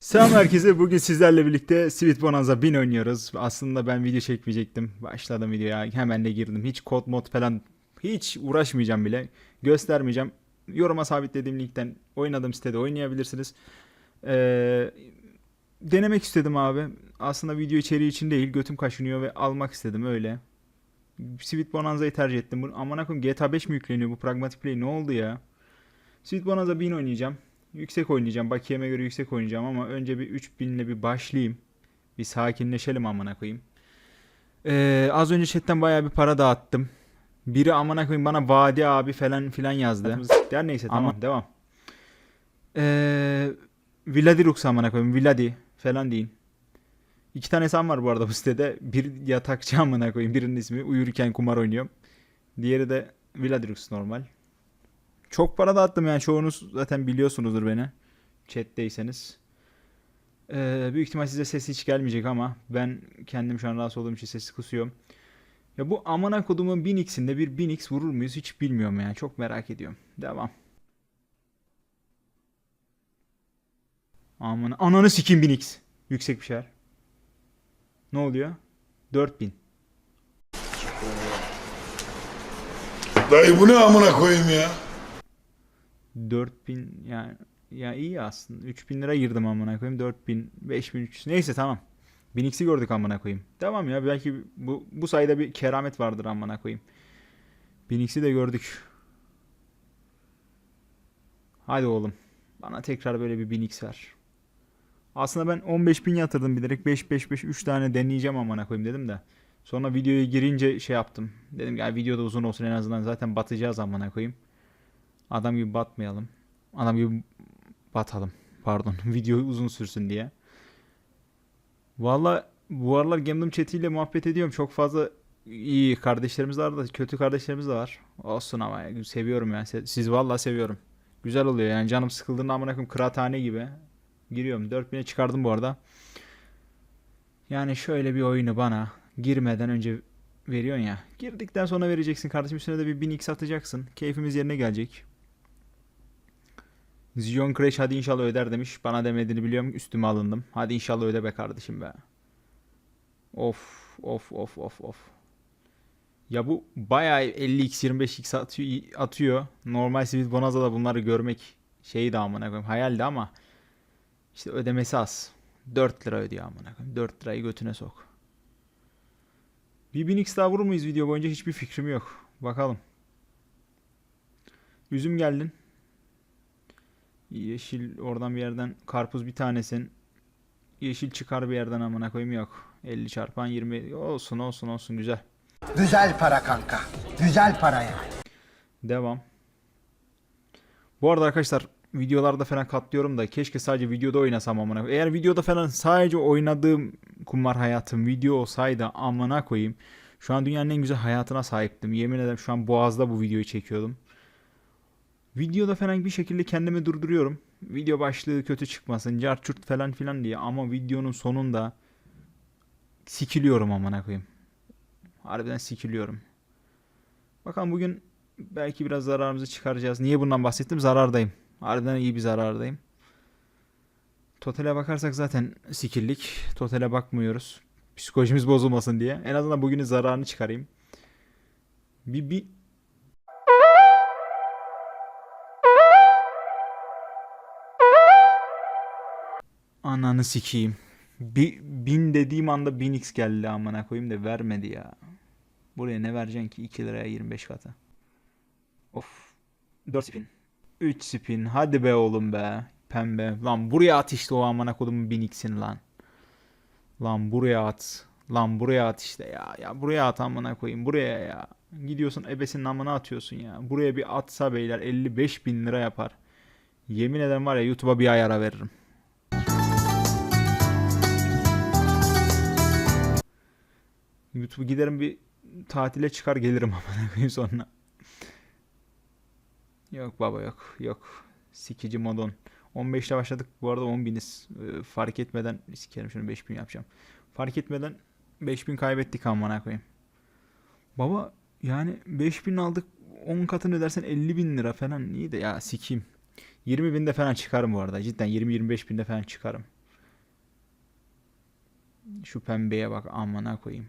Selam herkese. Bugün sizlerle birlikte Sweet Bonanza 1000 oynuyoruz. Aslında ben video çekmeyecektim. Başladım videoya. Hemen de girdim. Hiç kod mod falan hiç uğraşmayacağım bile. Göstermeyeceğim. Yoruma sabitlediğim linkten oynadığım sitede oynayabilirsiniz. Ee, denemek istedim abi. Aslında video içeriği için değil. Götüm kaşınıyor ve almak istedim öyle. Sweet Bonanza'yı tercih ettim. Bu, aman koyayım GTA 5 mi yükleniyor bu Pragmatic Play? Ne oldu ya? Sweet Bonanza 1000 oynayacağım. Yüksek oynayacağım. Bakiyeme göre yüksek oynayacağım ama önce bir 3000 ile bir başlayayım. Bir sakinleşelim amına koyayım. Ee, az önce chatten bayağı bir para dağıttım. Biri amına koyayım bana Vadi abi falan filan yazdı. Der neyse tamam devam. Ee, Vladirux amına koyayım. Vladi falan deyin. İki tane hesabım var bu arada bu sitede. Bir yatakçı amına koyayım. Birinin ismi uyurken kumar oynuyorum. Diğeri de Vladirux normal. Çok para dağıttım yani çoğunuz zaten biliyorsunuzdur beni. Chat'teyseniz. Ee, büyük ihtimal size ses hiç gelmeyecek ama ben kendim şu an rahatsız olduğum için sesi kısıyorum. Ya bu amına kodumun 1000x'inde bir 1000x vurur muyuz hiç bilmiyorum yani. Çok merak ediyorum. Devam. Amına ananı sikim 1000x. Yüksek bir şeyler. Ne oluyor? 4000. Dayı bu ne amına koyayım ya? 4000 yani ya iyi aslında. 3000 lira girdim amına koyayım. 4000, 5300 neyse tamam. 1000x'i gördük amına koyayım. Tamam ya belki bu bu sayede bir keramet vardır amına koyayım. 1000x'i de gördük. Hadi oğlum. Bana tekrar böyle bir 1000x ver. Aslında ben 15000 yatırdım bilerek 5 5 5 3 tane deneyeceğim amına koyayım dedim de. Sonra videoya girince şey yaptım. Dedim ya video da uzun olsun en azından zaten batacağız amına koyayım. Adam gibi batmayalım. Adam gibi batalım. Pardon. Video uzun sürsün diye. Valla bu aralar Gambling chat'iyle muhabbet ediyorum. Çok fazla iyi kardeşlerimiz var da kötü kardeşlerimiz de var. Olsun ama ya, seviyorum yani. Siz valla seviyorum. Güzel oluyor yani canım sıkıldığında amına koyayım kıraathane gibi. Giriyorum. 4000'e çıkardım bu arada. Yani şöyle bir oyunu bana girmeden önce veriyorsun ya. Girdikten sonra vereceksin kardeşim. Üstüne de bir 1000x atacaksın. Keyfimiz yerine gelecek. Zion Crash hadi inşallah öder demiş. Bana demediğini biliyorum. Üstüme alındım. Hadi inşallah öde be kardeşim be. Of of of of of. Ya bu bayağı 50x 25x atıyor, atıyor. Normal Sweet Bonanza'da bunları görmek şeydi amına koyayım. Hayaldi ama işte ödemesi az. 4 lira ödüyor amına koyayım. 4 lirayı götüne sok. Bir 1000x daha vurur muyuz video boyunca hiçbir fikrim yok. Bakalım. Üzüm geldin. Yeşil oradan bir yerden karpuz bir tanesin. Yeşil çıkar bir yerden amına koyayım yok. 50 çarpan 20 olsun olsun olsun güzel. Güzel para kanka. Güzel para yani. Devam. Bu arada arkadaşlar videolarda falan katlıyorum da keşke sadece videoda oynasam amına. Eğer videoda falan sadece oynadığım kumar hayatım video olsaydı amına koyayım. Şu an dünyanın en güzel hayatına sahiptim. Yemin ederim şu an Boğaz'da bu videoyu çekiyordum. Videoda falan bir şekilde kendimi durduruyorum. Video başlığı kötü çıkmasın, carçurt falan filan diye ama videonun sonunda sikiliyorum amına koyayım. Harbiden sikiliyorum. Bakalım bugün belki biraz zararımızı çıkaracağız. Niye bundan bahsettim? Zarardayım. Harbiden iyi bir zarardayım. Totale bakarsak zaten sikillik. Totale bakmıyoruz. Psikolojimiz bozulmasın diye. En azından bugünün zararını çıkarayım. Bir, bir Ananı sikeyim. Bir, bin dediğim anda 1000x geldi amına koyayım da vermedi ya. Buraya ne vereceksin ki 2 liraya 25 kata. Of. 4 spin. 3 spin. Hadi be oğlum be. Pembe. Lan buraya at işte o amına kodumun 1000x'ini lan. Lan buraya at. Lan buraya at işte ya. Ya buraya at amına koyayım. Buraya ya. Gidiyorsun ebesinin amına atıyorsun ya. Buraya bir atsa beyler 55 bin lira yapar. Yemin ederim var ya YouTube'a bir ay ara veririm. YouTube giderim bir tatile çıkar gelirim amına koyayım sonra. Yok baba yok yok. Sikici modon. 15'te başladık bu arada 10.000'iz. Ee, fark etmeden sikerim şunu 5000 yapacağım. Fark etmeden 5000 kaybettik amına koyayım. Baba yani 5000 aldık 10 katını ödersen 50 bin lira falan iyi de ya sikeyim. 20 binde falan çıkarım bu arada cidden 20-25 binde falan çıkarım. Şu pembeye bak amına koyayım.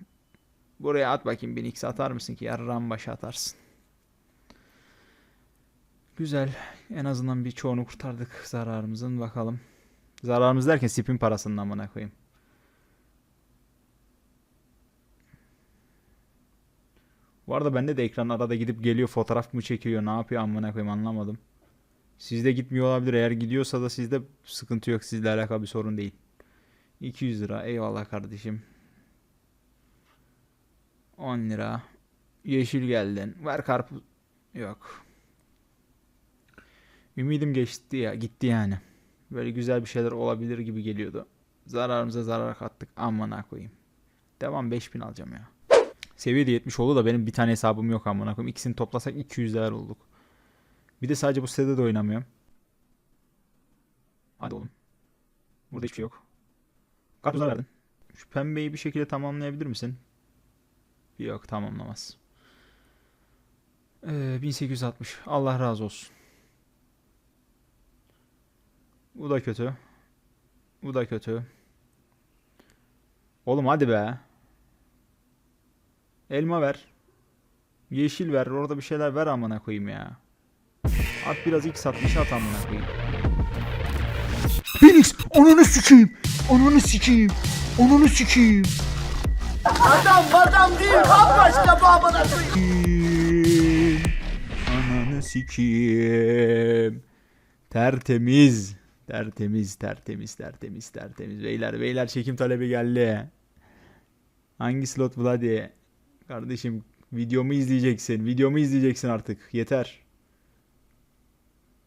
Buraya at bakayım 1000x atar mısın ki yarram başa atarsın. Güzel. En azından bir çoğunu kurtardık zararımızın bakalım. Zararımız derken spin parasının amına koyayım. Bu arada bende de ekran arada gidip geliyor fotoğraf mı çekiyor ne yapıyor amına koyayım anlamadım. Sizde gitmiyor olabilir. Eğer gidiyorsa da sizde sıkıntı yok. Sizle alakalı bir sorun değil. 200 lira. Eyvallah kardeşim. 10 lira. Yeşil geldin. Ver karpuz. Yok. Ümidim geçti ya. Gitti yani. Böyle güzel bir şeyler olabilir gibi geliyordu. Zararımıza zarar kattık. Amına koyayım. Devam 5000 alacağım ya. Seviye de 70 oldu da benim bir tane hesabım yok amına koyayım. İkisini toplasak 200 değer olduk. Bir de sadece bu sitede de oynamıyorum. Hadi oğlum. Burada hiçbir şey yok. Karpuzlar verdin. Şu pembeyi bir şekilde tamamlayabilir misin? Yok tamamlamaz. Ee, 1860. Allah razı olsun. Bu da kötü. Bu da kötü. Oğlum hadi be. Elma ver. Yeşil ver. Orada bir şeyler ver amına koyayım ya. At biraz ilk satmış at amına koyayım. Phoenix onunu sikeyim. Onunu sikeyim. Onunu sikeyim. Adam adam değil bambaşka babana Sikiyim. Ananı sikiyim. Tertemiz. Tertemiz, tertemiz, tertemiz, tertemiz. Beyler, beyler çekim talebi geldi. Hangi slot bu hadi? Kardeşim videomu izleyeceksin. Videomu izleyeceksin artık. Yeter.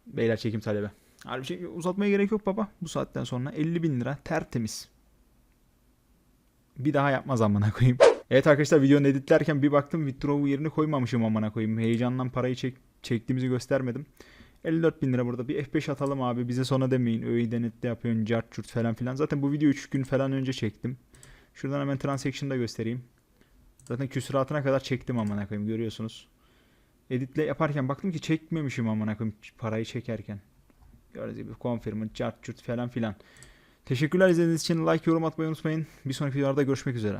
Beyler çekim talebi. Harbi şey, uzatmaya gerek yok baba. Bu saatten sonra 50 bin lira tertemiz. Bir daha yapmaz amına koyayım. Evet arkadaşlar videonun editlerken bir baktım withdraw'u yerini koymamışım amına koyayım. Heyecandan parayı çek çektiğimizi göstermedim. 54 bin lira burada bir F5 atalım abi bize sonra demeyin öğeyi denetle yapıyorsun cart curt falan filan. Zaten bu videoyu 3 gün falan önce çektim. Şuradan hemen transaction'da göstereyim. Zaten küsuratına kadar çektim amına koyayım görüyorsunuz. Editle yaparken baktım ki çekmemişim amına koyayım parayı çekerken. Gördüğünüz gibi confirm, cart curt falan filan. Teşekkürler izlediğiniz için like yorum atmayı unutmayın. Bir sonraki videolarda görüşmek üzere.